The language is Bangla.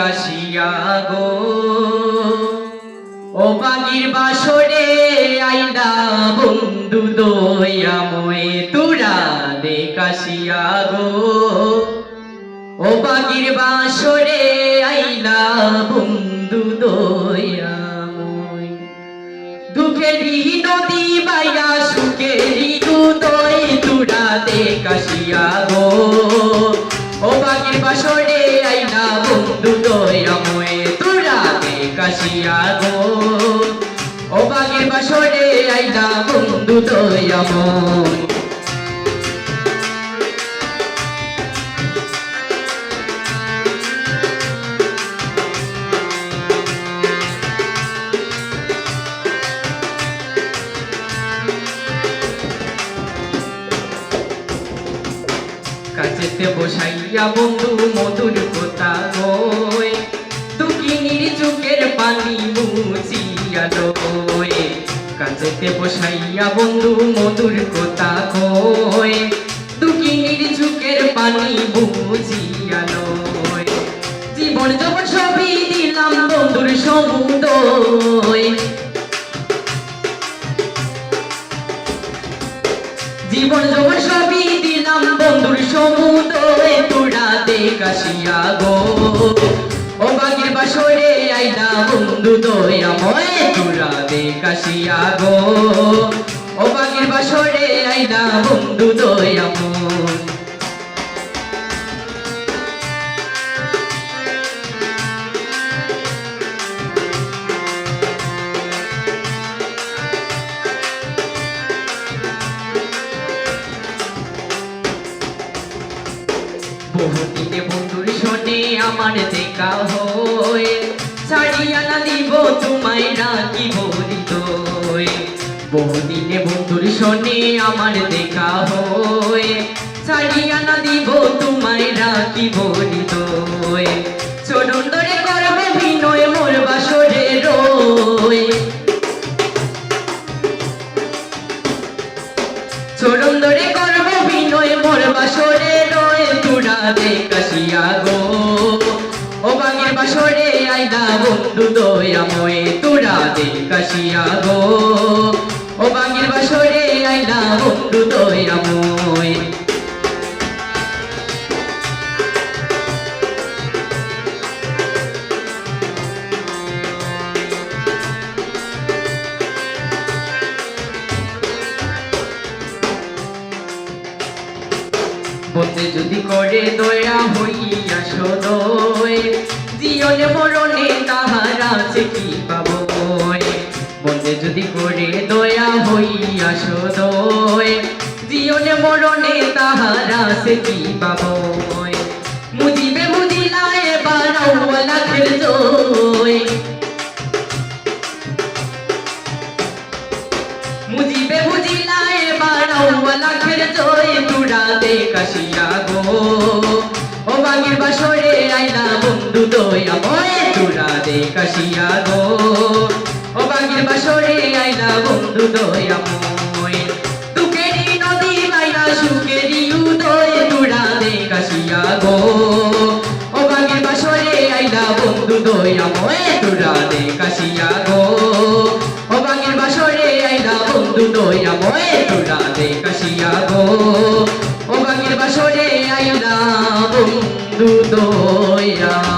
কাশিয়া গো। ও বাগির বাসরে আইলা বন্ধু দইয়া ময়ে তুরা দে কাশিয়া গো। ও বাগির বাসরে আইলা বন্ধু দইয়া ময়। দুঃখেরই নদী বাইয়া সুখেরই উদয় তুরা দে কাশিয়া গো। ও পাখির বাসরে আইনা বন্ধু দইয়া ময়ে তুরা কাশিয়া গো। ও পাখির বাসরে আইনা বন্ধু দইয়া কাছেতে বসাইয়া বন্ধু মধুর কথা গয় দুকিনির চোখের পানি মুছিয়া লয়। কাছেতে বসাইয়া বন্ধু মধুর কথা কয় দুকিনির চোখের পানি মুছিয়া লয়। জীবন যখন সবই দিলাম বন্ধুর সমুদয়। জীবন যখন সমুদয় তোরা দেখাসিয়া গো। ও বাগির বাসরে আইনা বন্ধু দয়াময় তোরা দেখাসিয়া গো। ও বাগির বাসরে আইলা বন্ধু দয়াময় বন্ধুর শোনে আমার দেখা হয়ে। দিব তোমায় রাখিব হৃদয়। বহুদিনে বন্ধুর শোনে আমার দেখা হয়ে। ছাড়িয়া না দিব তোমায় করবে বিনয় মোর বাসরে রয় দে কাশিয়া গো। ও বাঙের বাসরে আইদা বন্ধু দয়া ময়ে, তোরা দে কাশিয়া গো। ও বাঙের বাসরে আইদা বন্ধু দয়া ময়ে যদি করে দয়া হইয়া সদয়, জীবনে মরণে তাহার আছে কি পাবো বন্ধে যদি করে দয়া হইয়া সদয়, জীবনে মরণে তাহার আছে কি পাবো লাখের জয় কাশিয়া গো। ও বাগির বাসরে আইলা বন্ধু দয়া ময় তুরা কাশিয়া গো। ও বাগির বাসরে আইলা বন্ধু দয়া। ও আয়না বন্ধু দয়া।